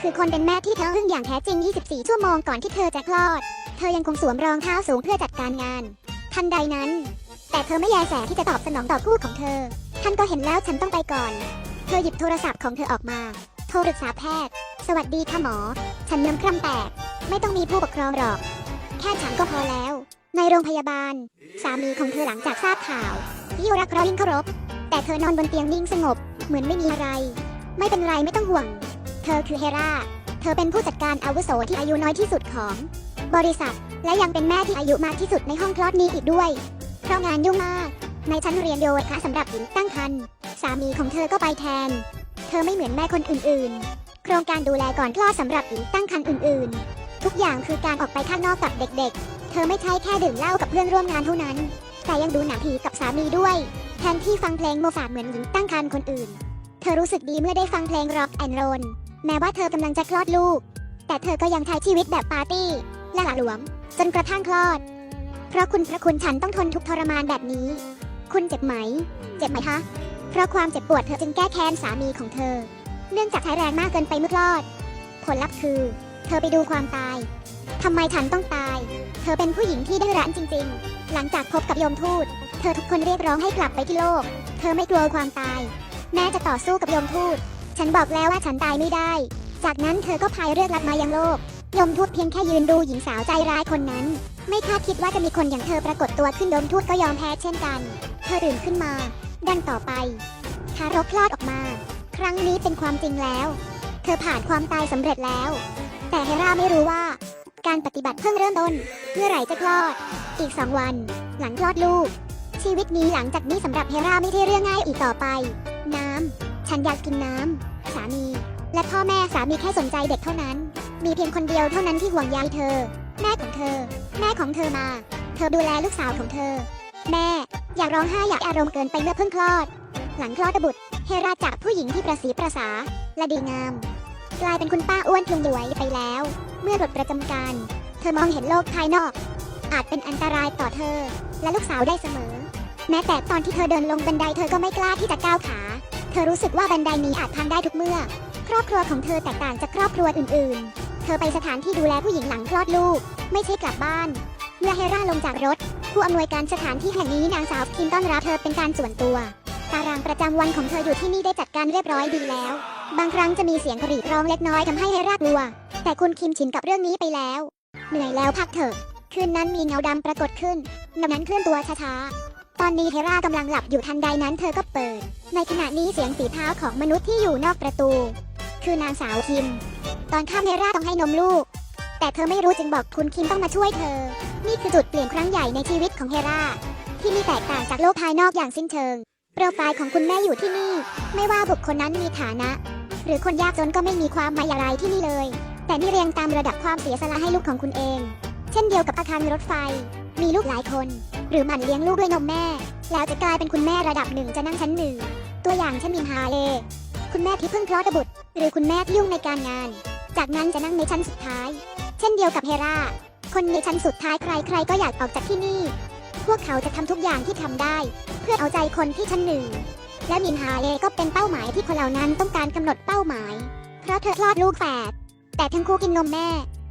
คือคนเป็นแม่ที่เธออึ้งอย่างแท้จริง 24 ชั่วโมงก่อนที่เธอจะคลอด เธอยังคงสวมรองเท้าสูงเพื่อจัดการงาน ทันใดนั้น แต่เธอไม่แยแสที่จะตอบสนองต่อคู่ของเธอ ท่านก็เห็นแล้วฉันต้องไปก่อน เธอหยิบโทรศัพท์ของเธอออกมา โทรปรึกษาแพทย์ สวัสดีค่ะหมอ ฉันน้ำคร่ำแตก ไม่ต้องมีผู้ปกครองหรอก แค่ฉันก็พอแล้ว ในโรงพยาบาล สามีของเธอหลังจากทราบข่าวยิ่รักเรายิ่งเคารพ แต่เธอนอนบนเตียงนิ่งสงบ เหมือนไม่มีอะไร ไม่เป็นไรไม่ต้องห่วง เธอคือเฮรา เธอเป็นผู้จัดการอาวุโสที่อายุน้อยที่สุดของ บริษัท และยังเป็นแม่ที่อายุมากที่สุดในห้องคลอดนี้อีกด้วย เพราะงานยุ่งมาก ในชั้นเรียนโยคะสำหรับหญิงตั้งครรภ์ สามีของเธอก็ไปแทน เธอไม่เหมือนแม่คนอื่นๆ โครงการดูแลก่อนคลอดสำหรับหญิงตั้งครรภ์อื่นๆ ทุกอย่างคือการออกไปข้างนอกกับเด็กๆ เธอไม่ใช่แค่ดื่มเหล้ากับเพื่อนร่วมงานเท่านั้น แต่ยังดูหนังผีกับสามีด้วย แทนที่ฟังเพลงโมฟาดเหมือนหญิงตั้งครรภ์คนอื่น เธอรู้สึกดีเมื่อได้ฟังเพลงร็อกแอนด์โรล แม้ว่าเธอกำลังจะคลอดลูก แต่เธอก็ยังใช้ชีวิตแบบปาร์ตี้และหละหลวม จนกระทั่งคลอด เพราะคุณพระคุณฉันต้องทนทุกทรมานแบบนี้ คุณเจ็บไหม เจ็บไหมคะ เพราะความเจ็บปวดเธอจึงแก้แค้นสามีของเธอ เนื่องจากใช้แรงมากเกินไปเมื่อคลอด ผลลัพธ์คือ เธอไปดูความตายทำไมฉันต้องตาย เธอเป็นผู้หญิงที่ดื้อรั้นจริง ๆ หลังจากพบกับโยมทูต เธอทุกคนเรียกร้องให้กลับไปที่โลก เธอไม่กลัวความตาย แม้จะต่อสู้กับโยมทูต ฉันบอกแล้วว่าฉันตายไม่ได้ จากนั้นเธอก็พายเรือลัดมายังโลก ยมทูตเพียงแค่ยืนดูหญิงสาวใจร้ายคนนั้น ไม่คาดคิดว่าจะมีคนอย่างเธอปรากฏตัวขึ้นยมทูตก็ยอมแพ้เช่นกัน เธอตื่นขึ้นมา ดังต่อไป ทารกคลอดออกมา ครั้งนี้เป็นความจริงแล้ว เธอผ่านความตายสำเร็จแล้ว แต่เฮราไม่รู้ว่า การปฏิบัติเพิ่งเริ่มต้น เมื่อไหร่จะคลอด อีกสองวัน หลังคลอดลูก ชีวิตนี้หลังจากนี้สำหรับเฮราไม่ใช่เรื่องง่ายอีกต่อไป น้ำ ฉันอยากกินน้ำ สามี และพ่อแม่สามีแค่สนใจเด็กเท่านั้น มีเพียงคนเดียวเท่านั้นที่ห่วงใยเธอ แม่ของเธอ แม่ของเธอมา เธอดูแลลูกสาวของเธอ แม่ อยากร้องไห้อยากอารมณ์เกินไปเมื่อเพิ่งคลอด หลังคลอดบุตร เฮราจากผู้หญิงที่ประสีประสา และดีงาม กลายเป็นคุณป้าอ้วนพุงรวยไปแล้ว เมื่อหลดประจำการ เธอมองเห็นโลกภายนอก อาจเป็นอันตรายต่อเธอ และลูกสาวได้เสมอ แม้แต่ตอนที่เธอเดินลงบันไดเธอก็ไม่กล้าที่จะก้าวขา ธอรู้สึกว่าบันไดนี้อาจพังได้ทุกเมื่อ ครอบครัวของเธอแตกต่างจากครอบครัวอื่น ๆ เธอไปสถานที่ดูแลผู้หญิงหลังคลอดลูก ไม่ใช่กลับบ้าน เมื่อเฮราลงจากรถ ผู้อำนวยการสถานที่แห่งนี้นางสาวคิมต้อนรับเธอเป็นการส่วนตัว ตารางประจำวันของเธออยู่ที่นี่ได้จัดการเรียบร้อยดีแล้ว บางครั้งจะมีเสียงกรีดร้องเล็กน้อยทำให้เฮรากลัว แต่คุณคิมชินกับเรื่องนี้ไปแล้ว เหนื่อยแล้วพักเถอะ คืนนั้นมีเงาดำปรากฏขึ้นเงานั้นเคลื่อนตัวช้าๆ ตอนนี้เฮรากำลังหลับอยู่ทันใดนั้นเธอก็เปิด ในขณะนี้เสียงฝีเท้าของมนุษย์ที่อยู่นอกประตู คือนางสาวคิม ตอนข้ามเฮราต้องให้นมลูก แต่เธอไม่รู้จึงบอกคุณคิมต้องมาช่วยเธอ นี่คือจุดเปลี่ยนครั้งใหญ่ในชีวิตของเฮราที่มีแตกต่างจากโลกภายนอกอย่างสิ้นเชิง โปรไฟล์ของคุณแม่อยู่ที่นี่ ไม่ว่าบุคคลนั้นมีฐานะ หรือคนยากจนก็ไม่มีความหมายอะไรที่นี่เลย แต่นี่เรียงตามระดับความเสียสละให้ลูกของคุณเอง เช่นเดียวกับอาคารรถไฟ มีลูกหลายคน หรือหมั่นเลี้ยงลูกด้วยนมแม่ แล้วจะกลายเป็นคุณแม่ระดับหนึ่งจะนั่งชั้นหนึ่ง ตัวอย่างเช่นมินฮาเลคุณแม่ที่เพิ่งคลอดบุตร หรือคุณแม่ที่ยุ่งในการงาน จากนั้นจะนั่งในชั้นสุดท้าย เช่นเดียวกับเฮราคนในชั้นสุดท้ายใครๆก็อยากออกจากที่นี่ พวกเขาจะทำทุกอย่างที่ทำได้ เพื่อเอาใจคนที่ชั้นหนึ่ง และมินฮาเลก็เป็นเป้าหมายที่คนเหล่านั้นต้องการกำหนดเป้าหมาย เพราะเธอคลอดลูกแฝดแต่ทั้งคู่กินนมแม่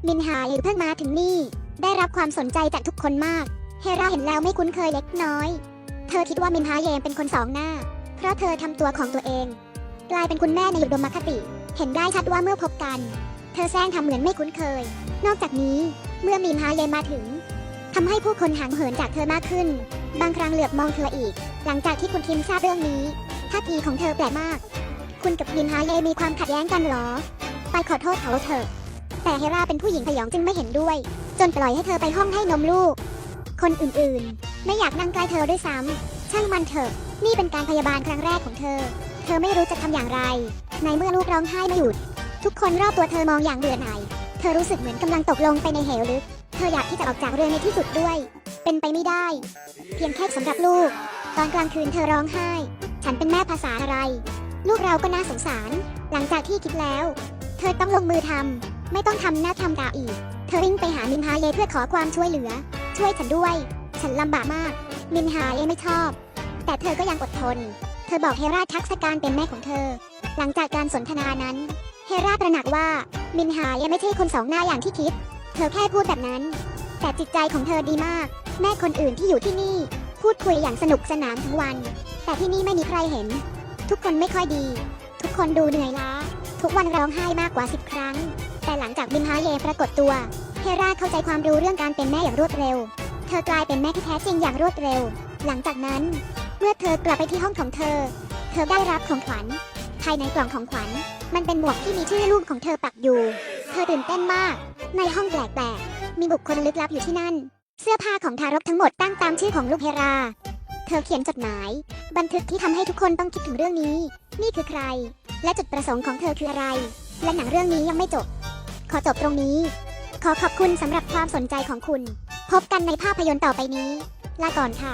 มินฮาเลเพิ่งมาถึงนี่ ได้รับความสนใจจากทุกคนมาก เฮราเห็นแล้วไม่คุ้นเคยเล็กน้อย เธอคิดว่ามินฮาเยมเป็นคนสองหน้า เพราะเธอทำตัวของตัวเอง กลายเป็นคุณแม่ในอุดมคติ เห็นได้ชัดว่าเมื่อพบกัน เธอแซงทำเหมือนไม่คุ้นเคย นอกจากนี้เมื่อมินฮาเยมมาถึงทำให้ผู้คนห่างเหินจากเธอมากขึ้น บางครั้งเหลือบมองเธออีก หลังจากที่คุณคิมทราบเรื่องนี้ท่าทีของเธอแปลกมาก คุณกับมินฮาเยมีความขัดแย้งกันหรอ ไปขอโทษเขาเถอะ แต่เฮราเป็นผู้หญิงพยองจึงไม่เห็นด้วย จนปล่อยให้เธอไปห้องให้นมลูก คนอื่นๆ ไม่อยากนั่งใกล้เธอด้วยซ้ำ ช่างมันเถอะ นี่เป็นการพยาบาลครั้งแรกของเธอ เธอไม่รู้จะทำอย่างไร ในเมื่อลูกร้องไห้ไม่หยุด ทุกคนรอบตัวเธอมองอย่างเบื่อหน่าย เธอรู้สึกเหมือนกำลังตกลงไปในเหวลึก เธออยากที่จะออกจากเรือในที่สุดด้วย เป็นไปไม่ได้ เพียงแค่สำหรับลูก ตอนกลางคืนเธอร้องไห้ ฉันเป็นแม่ภาษาอะไร ลูกเราก็น่าสงสาร หลังจากที่คิดแล้ว เธอต้องลงมือทำไม่ต้องทำหน้าทำตาอีก เธอวิ่งไปหามินฮาเลเพื่อขอความช่วยเหลือ ช่วยฉันด้วย ฉันลำบากมาก มินฮาเลไม่ชอบ แต่เธอก็ยังอดทน เธอบอกเฮราทักษการเป็นแม่ของเธอ หลังจากการสนทนานั้น เฮราตระหนักว่า มินฮายังไม่ใช่คนสองหน้าอย่างที่คิด เธอแค่พูดแบบนั้น แต่จิตใจของเธอดีมาก แม่คนอื่นที่อยู่ที่นี่ พูดคุยอย่างสนุกสนานทั้งวัน แต่ที่นี่ไม่มีใครเห็น ทุกคนไม่ค่อยดี ทุกคนดูเหนื่อยล้า ทุกวันร้องไห้มากกว่าสิบครั้ง แต่หลังจากมินฮาเยปรากฏตัว เฮราเข้าใจความรู้เรื่องการเป็นแม่อย่างรวดเร็ว เธอกลายเป็นแม่ที่แท้จริงอย่างรวดเร็ว หลังจากนั้น เมื่อเธอกลับไปที่ห้องของเธอ เธอได้รับของขวัญ ภายในกล่องของขวัญ มันเป็นหมวกที่มีชื่อลูกของเธอปักอยู่ เธอตื่นเต้นมาก ในห้องแปลกๆ มีบุคคลลึกลับอยู่ที่นั่น เสื้อผ้าของทารกทั้งหมดตั้งตามชื่อของลูกเฮรา เธอเขียนจดหมาย บันทึกที่ทำให้ทุกคนต้องคิดถึงเรื่องนี้ นี่คือใคร และจุดประสงค์ของเธอคืออะไร และหนังเรื่องนี้ยังไม่จบ ขอจบตรงนี้ ขอขอบคุณสำหรับความสนใจของคุณ พบกันในภาพยนตร์ต่อไปนี้ ลาก่อนค่ะ